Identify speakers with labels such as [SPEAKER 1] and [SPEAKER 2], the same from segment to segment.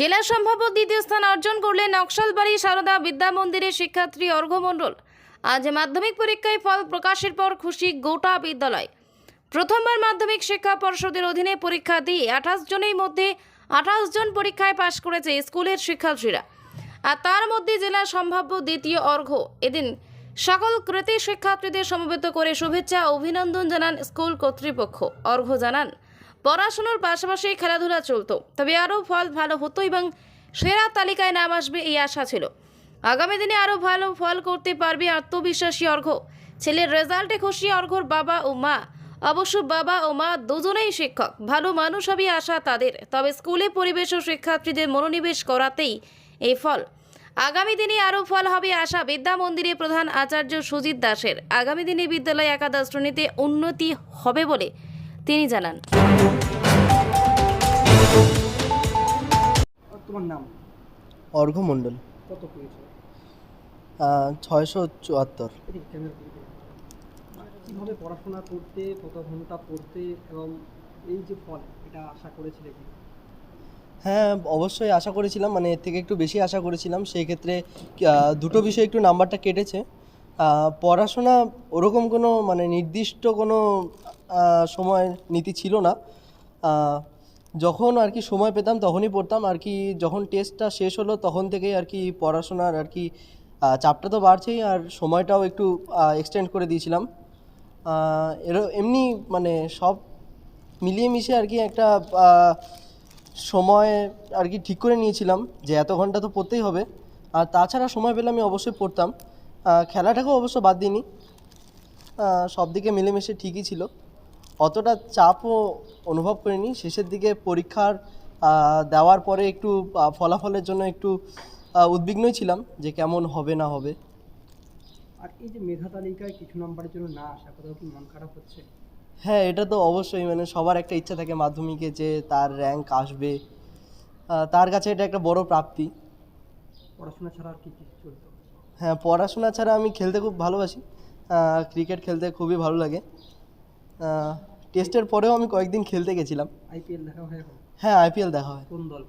[SPEAKER 1] জেলা সম্ভাব্য দ্বিতীয় স্থান অর্জন করলেন নকশালবাড়ি সারদা বিদ্যা মন্দিরের শিক্ষার্থী অর্ঘ্য মণ্ডল। আজ মাধ্যমিক পরীক্ষায় ফল প্রকাশের পর খুশি গোটা বিদ্যালয়। প্রথমবার মাধ্যমিক শিক্ষা পর্ষদের অধীনে পরীক্ষা দিয়ে আঠাশ জনের মধ্যে আঠাশ জন পরীক্ষায় পাশ করেছে স্কুলের শিক্ষার্থীরা। আর তার মধ্যে জেলার সম্ভাব্য দ্বিতীয় অর্ঘ্য। এদিন সকল কৃতি শিক্ষার্থীদের সমবেত করে শুভেচ্ছা অভিনন্দন জানান স্কুল কর্তৃপক্ষ। অর্ঘ্য জানান পড়াশোনার পাশাপাশি খেলাধুলা চলতো। তবে আরও ফল ভালো হতো এবং সেরা তালিকায় নাম আসবে এই আশা ছিল। আগামী দিনে আরও ভালো ফল করতে পারবে আত্মবিশ্বাসী অর্ঘ্য ছেলের রেজাল্টে খুশি অর্ঘ্যর বাবা ও মা। অবশ্য বাবা ও মা দুজনেই শিক্ষক। ভালো মানুষ হবে আশা তাদের। তবে স্কুলে পরিবেশ ও শিক্ষার্থীদের মনোনিবেশ করাতেই এই ফল। আগামী দিনে আরও ফল হবে আশা বিদ্যা মন্দিরে প্রধান আচার্য সুজিত দাসের। আগামী দিনে বিদ্যালয় একাদশ শ্রেণীতে উন্নতি হবে বলে তিনি জানান।
[SPEAKER 2] তোমার নাম?
[SPEAKER 3] অর্ঘ্য মণ্ডল
[SPEAKER 2] কত পেয়েছ?
[SPEAKER 3] ছয়শো চুয়াত্তর।
[SPEAKER 2] কীভাবে পড়াশোনা করতে কত ঘণ্টা পড়তে এবং এই যে ফল এটা আশা করেছিলে কি?
[SPEAKER 3] হ্যাঁ অবশ্যই আশা করেছিলাম মানে এর থেকে একটু বেশি আশা করেছিলাম। সেই ক্ষেত্রে দুটো বিষয়ে একটু নাম্বারটা কেটেছে। পড়াশোনা ওরকম কোনো মানে নির্দিষ্ট কোনো সময় নীতি ছিল না। যখন আর কি সময় পেতাম তখনই পড়তাম। আর কি যখন টেস্টটা শেষ হলো তখন থেকেই আর কি পড়াশোনার আর কি চাপটা তো বাড়ছেই আর সময়টাও একটু এক্সটেন্ড করে দিয়েছিলাম। এর এমনি মানে সব মিলিয়ে মিশে আর কি একটা সময় আর কি ঠিক করে নিয়েছিলাম যে এত ঘণ্টা তো পড়তেই হবে। আর তাছাড়া সময় পেলে আমি অবশ্যই পড়তাম। খেলাটাকেও অবশ্য বাদ দিইনি। সব দিকে মিলেমিশে ঠিকই ছিল। অতটা চাপও অনুভব করিনি। শেষের দিকে পরীক্ষার দেওয়ার পরে একটু ফলাফলের জন্য একটু উদ্বিগ্নই ছিলাম যে কেমন হবে না হবে।
[SPEAKER 2] আর এই যে মেধা তালিকায় কিছু নাম্বারের জন্য না আসা কোথাও কি মন খারাপ হচ্ছে?
[SPEAKER 3] হ্যাঁ এটা তো অবশ্যই। মানে সবার একটা ইচ্ছা থাকে মাধ্যমিকে যে তার র্যাঙ্ক আসবে। তার কাছে এটা একটা বড় প্রাপ্তি।
[SPEAKER 2] পড়াশোনা ছাড়া আর কি কি চলতো?
[SPEAKER 3] হ্যাঁ পড়াশোনা ছাড়া আমি খেলতে খুব ভালোবাসি। ক্রিকেট খেলতে খুবই ভালো লাগে। টেস্টের পরেও আমি কয়েকদিন খেলতে গেছিলাম।
[SPEAKER 2] আইপিএল দেখা হয়
[SPEAKER 3] হ্যাঁ আইপিএল দেখা হয়।
[SPEAKER 2] কোন দল?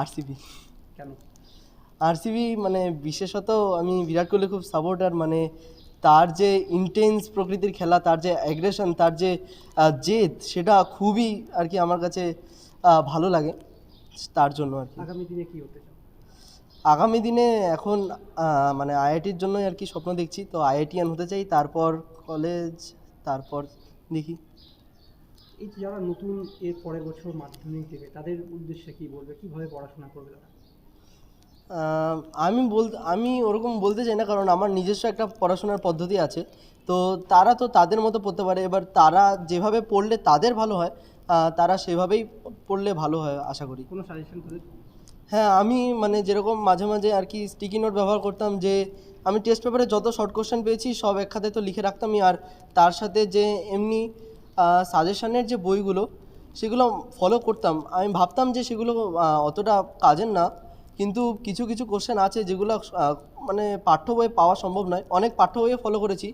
[SPEAKER 3] আরসিবি।
[SPEAKER 2] কেন?
[SPEAKER 3] আরসিবি মানে বিশেষত আমি বিরাট কোহলি খুব সাপোর্টার মানে তার যে ইন্টেন্স প্রকৃতির খেলা তার যে অ্যাগ্রেশন তার যে জেদ সেটা খুবই আর কি আমার কাছে ভালো লাগে। তার জন্য আর কি।
[SPEAKER 2] আগামী দিনে কি হতে
[SPEAKER 3] আগামী দিনে এখন মানে আইআইটির জন্যই আর কি স্বপ্ন দেখছি। তো আইআইটিয়ান হতে চাই তারপর কলেজ তারপর দেখি।
[SPEAKER 2] এই যে যারা নতুন এর পরের বছর মাধ্যমিক দেবে তাদের উদ্দেশ্যে কি বলবে? কীভাবে পড়াশোনা করবে তারা?
[SPEAKER 3] আমি বল আমি ওরকম বলতে চাই না কারণ আমার নিজস্ব একটা পড়াশোনার পদ্ধতি আছে। তো তারা তো তাদের মতো পড়তে পারে এবার তারা যেভাবে পড়লে তাদের ভালো হয় তারা সেভাবেই পড়লে ভালো হয় আশা করি।
[SPEAKER 2] কোনো সাজেশন
[SPEAKER 3] হ্যাঁ আমি মানে যেরকম মাঝে মাঝে আর কি স্টিকি নোট ব্যবহার করতাম যে আমি টেস্ট পেপারে যত শর্ট কোশ্চেন পেয়েছি সব এক খাতে তো লিখে রাখতামই আর তার সাথে যে এমনি সাজেশনের যে বইগুলো সেগুলো ফলো করতাম। আমি ভাবতাম যে সেগুলো অতটা কাজের না কিন্তু কিছু কিছু কোশ্চেন আছে যেগুলো মানে পাঠ্য বই পাওয়া সম্ভব নয়। অনেক পাঠ্য বইয়ে ফলো করেছি।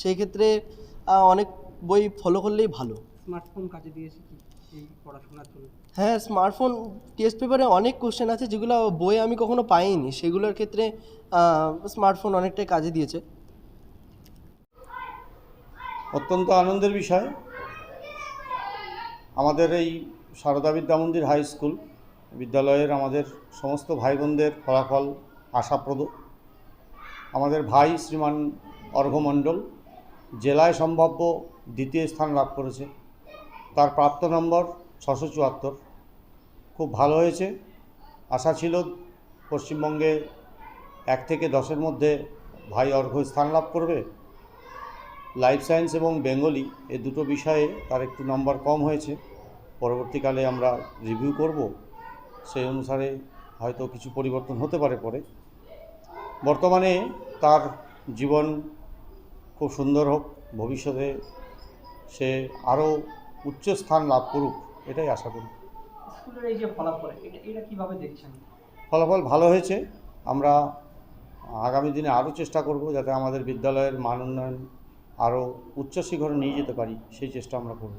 [SPEAKER 3] সেই ক্ষেত্রে অনেক বই ফলো করলেই ভালো।
[SPEAKER 2] স্মার্টফোন কাজে দিয়েছে কি?
[SPEAKER 3] হ্যাঁ স্মার্টফোন টেস্ট পেপারে অনেক কোশ্চেন আছে যেগুলো বই আমি কখনো পাইনি। সেগুলোর ক্ষেত্রে স্মার্টফোন অনেকটাই কাজে দিয়েছে।
[SPEAKER 4] অত্যন্ত আনন্দের বিষয়। আমাদের এই সারদা বিদ্যা মন্দির হাই স্কুল, বিদ্যালয়ের আমাদের সমস্ত ভাই বোনদের ফলাফল আশাপ্রদ। আমাদের ভাই শ্রীমান অর্ঘ্যমণ্ডল জেলায় সম্ভাব্য দ্বিতীয় স্থান লাভ করেছে। তার প্রাপ্ত নম্বর ছশো চুয়াত্তর। খুব ভালো হয়েছে। আশা ছিল পশ্চিমবঙ্গে এক থেকে দশের মধ্যে ভাই অর্ঘ্য স্থান লাভ করবে। লাইফ সায়েন্স এবং বেঙ্গলি এ দুটো বিষয়ে তার একটু নম্বর কম হয়েছে। পরবর্তীকালে আমরা রিভিউ করব। সেই অনুসারে হয়তো কিছু পরিবর্তন হতে পারে পরে। বর্তমানে তার জীবন খুব সুন্দর হোক ভবিষ্যতে সে আরও উচ্চ স্থান লাভ করুক এটাই আশা করি।
[SPEAKER 2] ফলাফল
[SPEAKER 4] ভালো হয়েছে। আমরা আগামী দিনে আরও চেষ্টা করব যাতে আমাদের বিদ্যালয়ের মান উন্নয়ন আরও উচ্চ শিখরে নিয়ে যেতে পারি সেই চেষ্টা আমরা করব।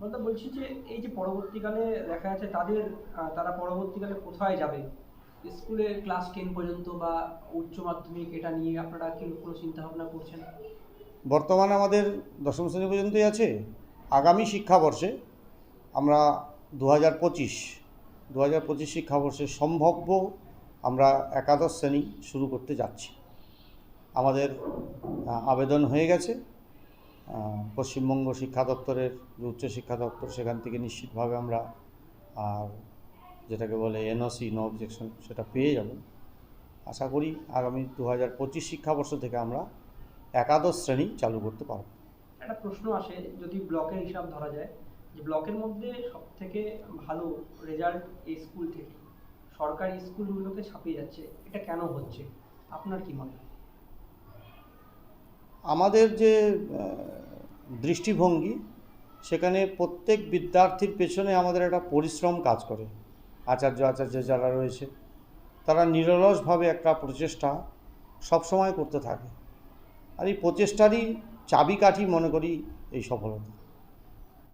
[SPEAKER 2] বলতে বলছি যে এই যে পরবর্তীকালে দেখা যাচ্ছে তাদের তারা পরবর্তীকালে কোথায় যাবে? স্কুলে ক্লাস টেন পর্যন্ত বা উচ্চ মাধ্যমিক এটা নিয়ে আপনারা কি কোনো চিন্তা ভাবনা করছেন?
[SPEAKER 4] বর্তমানে আমাদের দশম শ্রেণি পর্যন্তই আছে। আগামী শিক্ষাবর্ষে আমরা দু হাজার পঁচিশ দু হাজার পঁচিশ শিক্ষাবর্ষে সম্ভাব্য আমরা একাদশ শ্রেণি শুরু করতে যাচ্ছি। আমাদের আবেদন হয়ে গেছে। পশ্চিমবঙ্গ শিক্ষা দপ্তরের যে উচ্চ শিক্ষা দপ্তর, সেখান থেকে নিশ্চিতভাবে আমরা আর যেটাকে বলে এনওসি নো অবজেকশন সেটা পেয়ে যাব। আশা করি আগামী দু হাজার পঁচিশ শিক্ষাবর্ষ থেকে আমরা একাদশ শ্রেণি চালু করতে পারব।
[SPEAKER 2] একটা প্রশ্ন আসে, যদি ব্লকের হিসাব ধরা যায়, যে ব্লকের মধ্যে সব থেকে ভালো রেজাল্ট এই স্কুল থেকে, সরকারি স্কুলগুলোকে ছাপিয়ে যাচ্ছে, এটা কেন হচ্ছে? আপনার কি মনে হয়?
[SPEAKER 4] আমাদের যে দৃষ্টিভঙ্গি, সেখানে প্রত্যেক বিদ্যার্থীর পেছনে আমাদের একটা পরিশ্রম কাজ করে। আচার্য আচার্য যারা রয়েছে, তারা নিরলসভাবে একটা প্রচেষ্টা সবসময় করতে থাকে। আর এই প্রচেষ্টারই চাবিকাঠি মনে করি এই সফলতা।